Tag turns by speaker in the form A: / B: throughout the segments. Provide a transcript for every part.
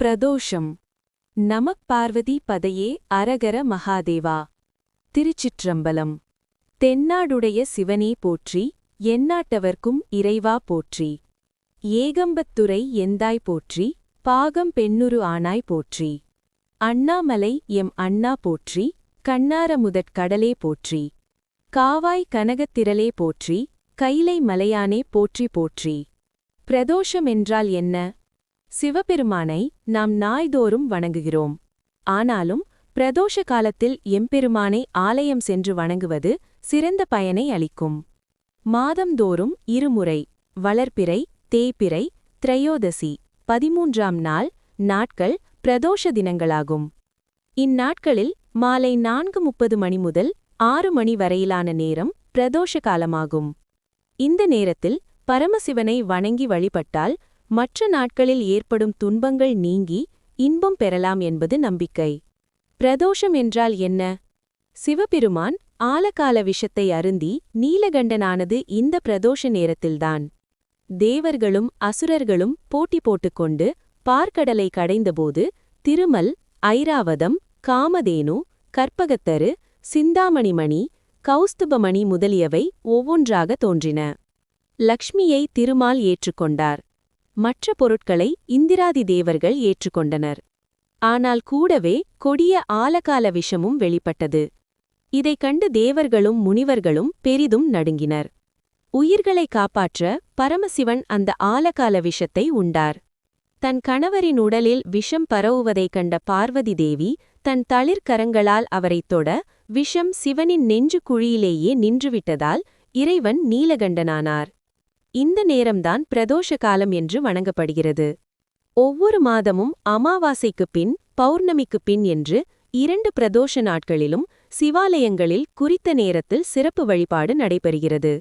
A: பிரதோஷம். நமக் பார்வதி பதையே அரகர மகாதேவா. திருச்சிற்றம்பலம். தென்னாடுடைய சிவனே போற்றி எந்நாட்டவர்க்கும் இறைவா போற்றி. ஏகம்பத்துறை எந்தாய் போற்றி பாகம் பெண்ணுரு ஆனாய் போற்றி. அண்ணாமலை எம் அண்ணா போற்றி கண்ணாரமுதற் கடலே போற்றி. காவாய் கனகத்திரலே போற்றி கைலை மலையானே போற்றி போற்றி. பிரதோஷம் என்றால் என்ன? சிவபெருமானை நாம் நாய்தோறும் வணங்குகிறோம். ஆனாலும் பிரதோஷ காலத்தில் எம்பெருமானை ஆலயம் சென்று வணங்குவது சிறந்த பயனை அளிக்கும். மாதந்தோறும் இருமுறை வளர்ப்பிறை தேய்பிறை திரையோதசி பதிமூன்றாம் நாள் நாட்கள் பிரதோஷ தினங்களாகும். இந்நாட்களில் மாலை நான்கு முப்பது மணி முதல் ஆறு மணி வரையிலான நேரம் பிரதோஷ காலமாகும். இந்த நேரத்தில் பரமசிவனை வணங்கி வழிபட்டால் மற்ற நாட்களில் ஏற்படும் துன்பங்கள் நீங்கி இன்பம் பெறலாம் என்பது நம்பிக்கை. பிரதோஷம் என்றால் என்ன? சிவபெருமான் ஆலகால விஷத்தை அருந்தி நீலகண்டனானது இந்த பிரதோஷ நேரத்தில்தான். தேவர்களும் அசுரர்களும் போட்டி போட்டுக்கொண்டு பார்க்கடலை கடைந்தபோது திருமல் ஐராவதம் காமதேனு கற்பகத்தரு சிந்தாமணிமணி கௌஸ்துபமணி முதலியவை ஒவ்வொன்றாக தோன்றின. லக்ஷ்மியை திருமால் ஏற்றுக்கொண்டார். மற்ற பொருட்களை இந்திராதி தேவர்கள் ஏற்றுக்கொண்டனர். ஆனால் கூடவே கொடிய ஆலகால விஷமும் வெளிப்பட்டது. இதைக் கண்டு தேவர்களும் முனிவர்களும் பெரிதும் நடுங்கினர். உயிர்களை காப்பாற்ற பரமசிவன் அந்த ஆலகால விஷத்தை உண்டார். தன் கணவரின் உடலில் விஷம் பரவுவதைக் கண்ட பார்வதி தேவி தன் தளிர்கரங்களால் அவரைத் தொட விஷம் சிவனின் நெஞ்சு குழியிலேயே நின்றுவிட்டதால் இறைவன் நீலகண்டனானார். இந்த நேரம்தான் பிரதோஷ காலம் என்று வணங்கப்படுகிறது. ஒவ்வொரு மாதமும் அமாவாசைக்குப் பின் பௌர்ணமிக்குப் பின் என்று இரண்டு பிரதோஷ நாட்களிலும் சிவாலயங்களில் குறித்த நேரத்தில் சிறப்பு வழிபாடு நடைபெறுகிறது.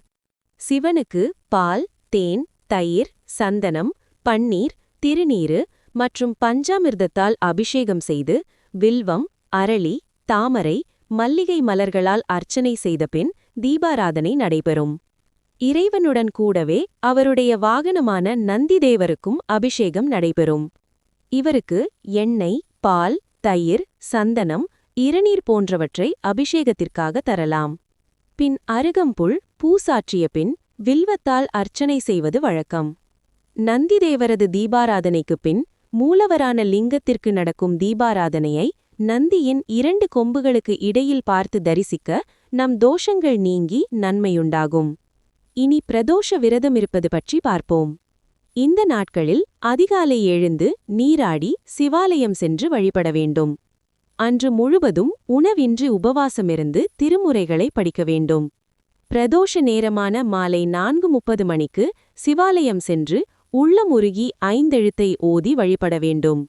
A: சிவனுக்கு பால் தேன் தயிர் சந்தனம் பன்னீர் திருநீரு மற்றும் பஞ்சாமிர்தத்தால் அபிஷேகம் செய்து வில்வம் அரளி தாமரை மல்லிகை மலர்களால் அர்ச்சனை செய்தபின் தீபாராதனை நடைபெறும். இறைவனுடன் கூடவே அவருடைய வாகனமான நந்திதேவருக்கும் அபிஷேகம் நடைபெறும். இவருக்கு எண்ணெய் பால் தயிர் சந்தனம் இரநீர் போன்றவற்றை அபிஷேகத்திற்காக தரலாம். பின் அருகம்புல் பூசாற்றிய பின் வில்வத்தால் அர்ச்சனை செய்வது வழக்கம். நந்திதேவரது தீபாராதனைக்குப் பின் மூலவரான லிங்கத்திற்கு நடக்கும் தீபாராதனையை நந்தியின் இரண்டு கொம்புகளுக்கு இடையில் பார்த்து தரிசிக்க நம் தோஷங்கள் நீங்கி நன்மையுண்டாகும். இனி பிரதோஷ விரதமிருப்பது பற்றி பார்ப்போம். இந்த நாட்களில் அதிகாலை எழுந்து நீராடி சிவாலயம் சென்று வழிபட வேண்டும். அன்று முழுவதும் உணவின்றி உபவாசமிருந்து திருமுறைகளை படிக்க வேண்டும். பிரதோஷ நேரமான மாலை நான்கு முப்பது மணிக்கு சிவாலயம் சென்று உள்ளமுருகி ஐந்தெழுத்தை ஓதி வழிபட வேண்டும்.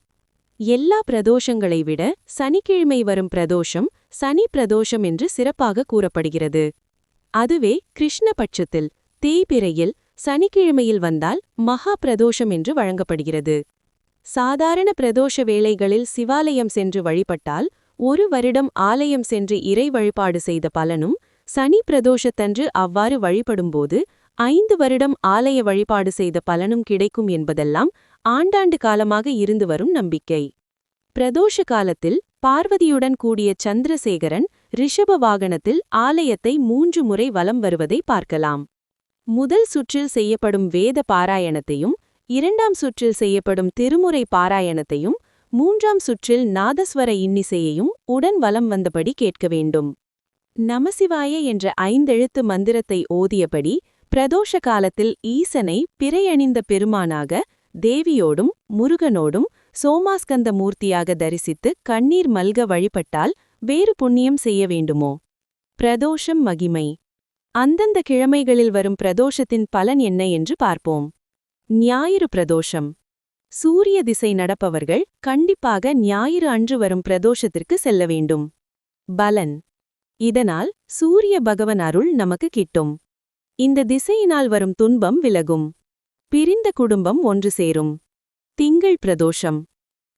A: எல்லா பிரதோஷங்களை விட சனிக்கிழமை வரும் பிரதோஷம் சனி பிரதோஷம் என்று சிறப்பாக கூறப்படுகிறது. அதுவே கிருஷ்ணபட்சத்தில் தேய்பிறையில் சனிக்கிழமையில் வந்தால் மகா பிரதோஷம் என்று வழங்கப்படுகிறது. சாதாரண பிரதோஷ வேளைகளில் சிவாலயம் சென்று வழிபட்டால் ஒரு வருடம் ஆலயம் சென்று இறை வழிபாடு செய்த பலனும் சனி பிரதோஷத்தன்று அவ்வாறு வழிபடும்போது ஐந்து வருடம் ஆலய வழிபாடு செய்த பலனும் கிடைக்கும் என்பதெல்லாம் ஆண்டாண்டு காலமாக இருந்து வரும் நம்பிக்கை. பிரதோஷ காலத்தில் பார்வதியுடன் கூடிய சந்திரசேகரன் ரிஷப வாகனத்தில் ஆலயத்தை மூன்று முறை வலம் வருவதை பார்க்கலாம். முதல் சுற்றில் செய்யப்படும் வேத பாராயணத்தையும் இரண்டாம் சுற்றில் செய்யப்படும் திருமுறை பாராயணத்தையும் மூன்றாம் சுற்றில் நாதஸ்வர இன்னிசையையும் உடன் வலம் வந்தபடி கேட்க வேண்டும். நமசிவாய என்ற ஐந்தெழுத்து மந்திரத்தை ஓதியபடி பிரதோஷ காலத்தில் ஈசனை பிறையணிந்த பெருமானாக தேவியோடும் முருகனோடும் சோமாஸ்கந்த மூர்த்தியாக தரிசித்து கண்ணீர் மல்க வழிபட்டால் வேறு புண்ணியம் செய்ய வேண்டுமோ? பிரதோஷம் மகிமை. அந்தந்த கிழமைகளில் வரும் பிரதோஷத்தின் பலன் என்ன என்று பார்ப்போம். ஞாயிறு பிரதோஷம். சூரிய திசை நடப்பவர்கள் கண்டிப்பாக ஞாயிறு அன்று வரும் பிரதோஷத்திற்கு செல்ல வேண்டும். பலன். இதனால் சூரிய பகவன் அருள் நமக்கு கிட்டும். இந்த திசையினால் வரும் துன்பம் விலகும். பிரிந்த குடும்பம் ஒன்று சேரும். திங்கள் பிரதோஷம்.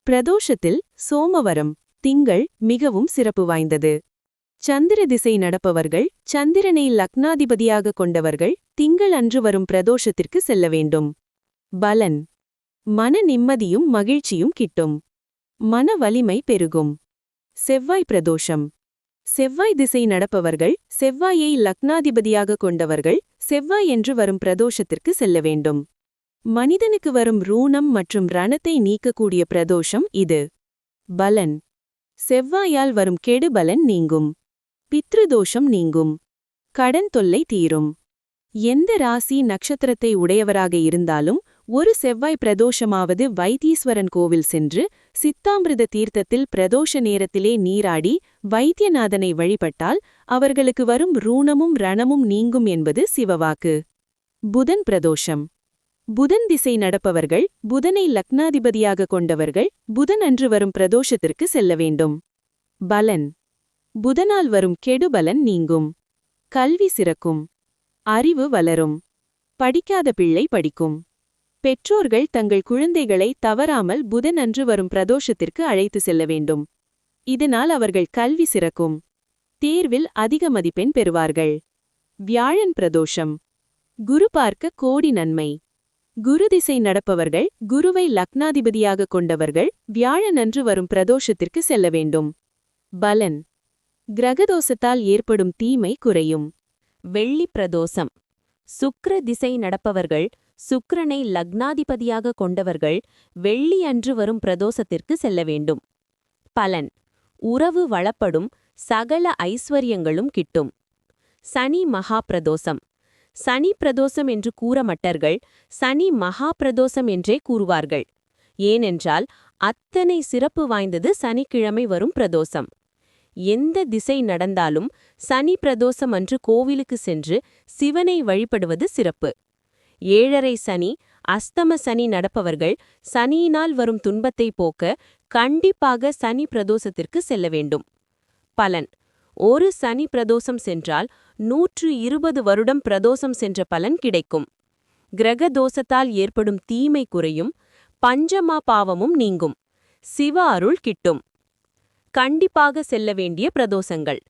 A: பிரதோஷத்தில் சோமவரம். திங்கள் மிகவும் சிறப்பு வாய்ந்தது. சந்திர திசை நடப்பவர்கள் சந்திரனை லக்னாதிபதியாக கொண்டவர்கள் திங்கள் அன்று வரும் பிரதோஷத்திற்கு செல்ல வேண்டும். பலன். மன நிம்மதியும் மகிழ்ச்சியும் கிட்டும். மன வலிமை பெருகும். செவ்வாய் பிரதோஷம். செவ்வாய் திசை நடப்பவர்கள் செவ்வாயை லக்னாதிபதியாக கொண்டவர்கள் செவ்வாய் என்று வரும் பிரதோஷத்திற்கு செல்ல வேண்டும். மனிதனுக்கு வரும் ரூணம் மற்றும் ரணத்தை நீக்கக்கூடிய பிரதோஷம் இது. பலன். செவ்வாயால் வரும் கெடுபலன் நீங்கும். பித்ருதோஷம் நீங்கும். கடன் தொல்லை தீரும். எந்த ராசி நட்சத்திரத்தை உடையவராக இருந்தாலும் ஒரு செவ்வாய் பிரதோஷமாவது வைத்தீஸ்வரன் கோவில் சென்று சித்தாமிரத தீர்த்தத்தில் பிரதோஷ நேரத்திலே நீராடி வைத்தியநாதனை வழிபட்டால் அவர்களுக்கு வரும் ரூணமும் ரணமும் நீங்கும் என்பது சிவவாக்கு. புதன் பிரதோஷம். புதன் திசை நடப்பவர்கள் புதனை லக்னாதிபதியாக கொண்டவர்கள் புதன் அன்று வரும் பிரதோஷத்திற்கு செல்ல வேண்டும். பலன். புதனால் வரும் கெடுபலன் நீங்கும். கல்வி சிறக்கும். அறிவு வளரும். படிக்காத பிள்ளை படிக்கும். பெற்றோர்கள் தங்கள் குழந்தைகளை தவறாமல் புதன் அன்று வரும் பிரதோஷத்திற்கு அழைத்து செல்ல வேண்டும். இதனால் அவர்கள் கல்வி சிறக்கும். தேர்வில் அதிக மதிப்பெண் பெறுவார்கள். வியாழன் பிரதோஷம். குரு பார்க்க கோடி நன்மை. குரு திசை நடப்பவர்கள் குருவை லக்னாதிபதியாக கொண்டவர்கள் வியாழனன்று வரும் பிரதோஷத்திற்கு செல்ல வேண்டும். பலன். கிரகதோஷத்தால் ஏற்படும் தீமை குறையும்.
B: வெள்ளி பிரதோஷம். சுக்ர திசை நடப்பவர்கள் சுக்ரனை லக்னாதிபதியாக கொண்டவர்கள் வெள்ளி அன்று வரும் பிரதோஷத்திற்கு செல்ல வேண்டும். பலன். உறவு வளப்படும் சகல ஐஸ்வர்யங்களும் கிட்டும். சனி மகா பிரதோஷம். சனி பிரதோஷம் என்று கூற மட்டர்கள் சனி மகா பிரதோஷம் என்றே கூறுவார்கள். ஏனென்றால் அத்தனை சிறப்பு வாய்ந்தது சனிக்கிழமை வரும் பிரதோஷம். எந்த திசை நடந்தாலும் சனி பிரதோஷம் அன்று கோவிலுக்கு சென்று சிவனை வழிபடுவது சிறப்பு. ஏழரை சனி அஸ்தம சனி நடப்பவர்கள் சனியினால் வரும் துன்பத்தை போக்க கண்டிப்பாக சனி பிரதோஷத்திற்கு செல்ல வேண்டும். பலன். ஒரு சனி பிரதோஷம் சென்றால் நூற்று இருபது வருடம் பிரதோஷம் சென்ற பலன் கிடைக்கும். கிரக தோஷத்தால் ஏற்படும் தீமை குறையும் பஞ்சமா பாவமும் நீங்கும். சிவ அருள் கிட்டும். கண்டிப்பாக செல்ல வேண்டிய பிரதோஷங்கள்.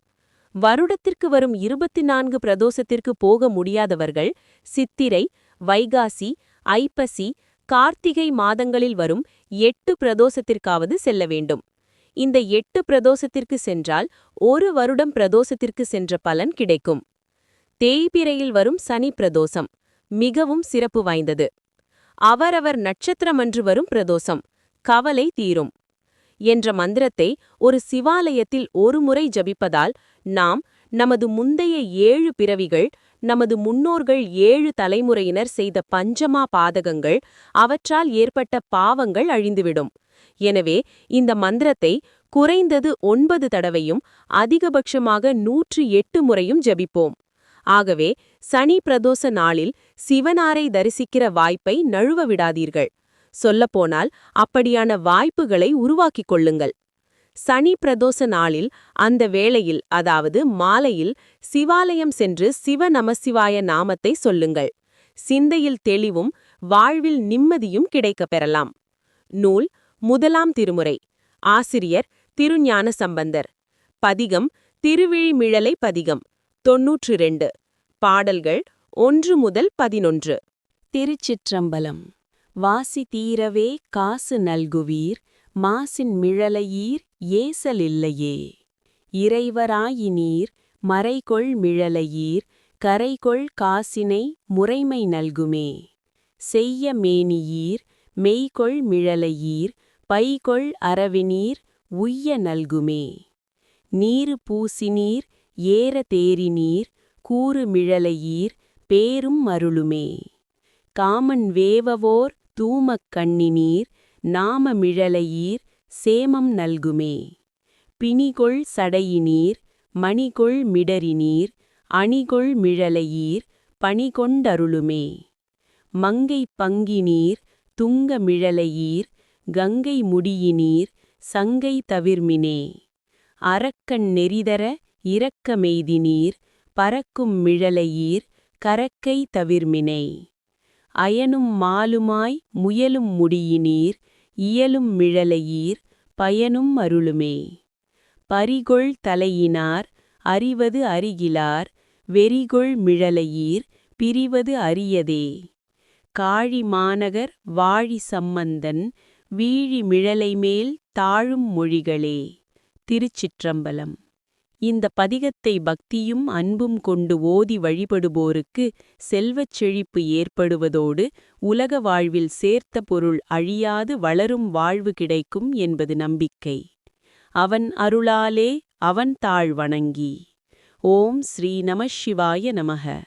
B: வருடத்திற்கு வரும் இருபத்தி நான்கு பிரதோஷத்திற்கு போக முடியாதவர்கள் சித்திரை வைகாசி ஐப்பசி கார்த்திகை மாதங்களில் வரும் எட்டு பிரதோஷத்திற்காவது செல்ல வேண்டும். இந்த எட்டு பிரதோஷத்திற்கு சென்றால் ஒரு வருடம் பிரதோஷத்திற்கு சென்ற பலன் கிடைக்கும். தேய்பிரையில் வரும் சனி பிரதோஷம் மிகவும் சிறப்பு வாய்ந்தது. அவரவர் நட்சத்திரமன்று வரும் பிரதோஷம் கவலை தீரும் என்ற மந்திரத்தை ஒரு சிவாலயத்தில் ஒருமுறை ஜபிப்பதால் நாம் நமது முந்தைய ஏழு பிறவிகள் நமது முன்னோர்கள் ஏழு தலைமுறையினர் செய்த பஞ்சமா பாதகங்கள் அவற்றால் ஏற்பட்ட பாவங்கள் அழிந்துவிடும். எனவே இந்த மந்திரத்தை குறைந்தது ஒன்பது தடவையும் அதிகபட்சமாக நூற்று எட்டு முறையும் ஜபிப்போம். ஆகவே சனி பிரதோஷ நாளில் சிவனாரை தரிசிக்கிற வாய்ப்பை நழுவ விடாதீர்கள். சொல்லப்போனால் அப்படியான வாய்ப்புகளை உருவாக்கிக் கொள்ளுங்கள். சனி பிரதோஷ நாளில் அந்த வேளையில் அதாவது மாலையில் சிவாலயம் சென்று சிவ நமசிவாய நாமத்தை சொல்லுங்கள். சிந்தையில் தெளிவும் வாழ்வில் நிம்மதியும் கிடைக்கப் பெறலாம். நூல் முதலாம் திருமுறை. ஆசிரியர் திருஞான சம்பந்தர். பதிகம் திருவிழிமிழலை பதிகம். தொன்னூற்று ரெண்டு பாடல்கள் ஒன்று முதல் பதினொன்று.
A: திருச்சிற்றம்பலம். வாசி தீரவே காசு நல்குவீர் மாசின் மிழலையீர் ஏசலில்லையே இறைவராயினீர் மறைகொள் மிழலையீர் கரைகொள் காசினை முறைமை நல்குமே. செய்ய மேனியீர் மெய்கொள் மிழலையீர் பைகொள் அறவினீர் உய்ய நல்குமே. நீரு பூசினீர் ஏற தேறினீர் கூறு மிழலையீர் பேரும் அருளுமே. காமன் வேவவோர் தூமக் கண்ணினீர் நாம மிழலையீர் சேமம் நல்குமே. பிணிகொள் சடையினீர் மணிகொள் மிடறினீர் அணிகொள் மிழலையீர் பணிகொண்டருளுமே. மங்கை பங்கினீர் துங்க மிழலையீர் கங்கை முடியினீர் சங்கை தவிர்மினே. அறக்கண் நெறிதர இரக்கமெய்தினீர் பறக்கும் மிழலையீர் கரக்கை தவிர்மினை. அயனும் மாலுமாய் முயலும் முடியினீர் இயலும் மிழலையீர் பயனும் அருளுமே. பரிகொள் தலையினார் அறிவது அருகிலார் வெறிகொள் மிழலையீர் பிரிவது அரியதே. காழி மாநகர் வாழி சம்பந்தன் வீழி மிழலை மேல் தாழும் மொழிகளே. திருச்சிற்றம்பலம். இந்த பதிகத்தை பக்தியும் அன்பும் கொண்டு ஓதி வழிபடுவோருக்கு செல்வச் செழிப்பு ஏற்படுவதோடு உலக வாழ்வில் சேர்த்த பொருள் அழியாது வளரும் வாழ்வு கிடைக்கும் என்பது நம்பிக்கை. அவன் அருளாலே அவன் தாழ் வணங்கி. ஓம் ஸ்ரீ நம சிவாய நமக.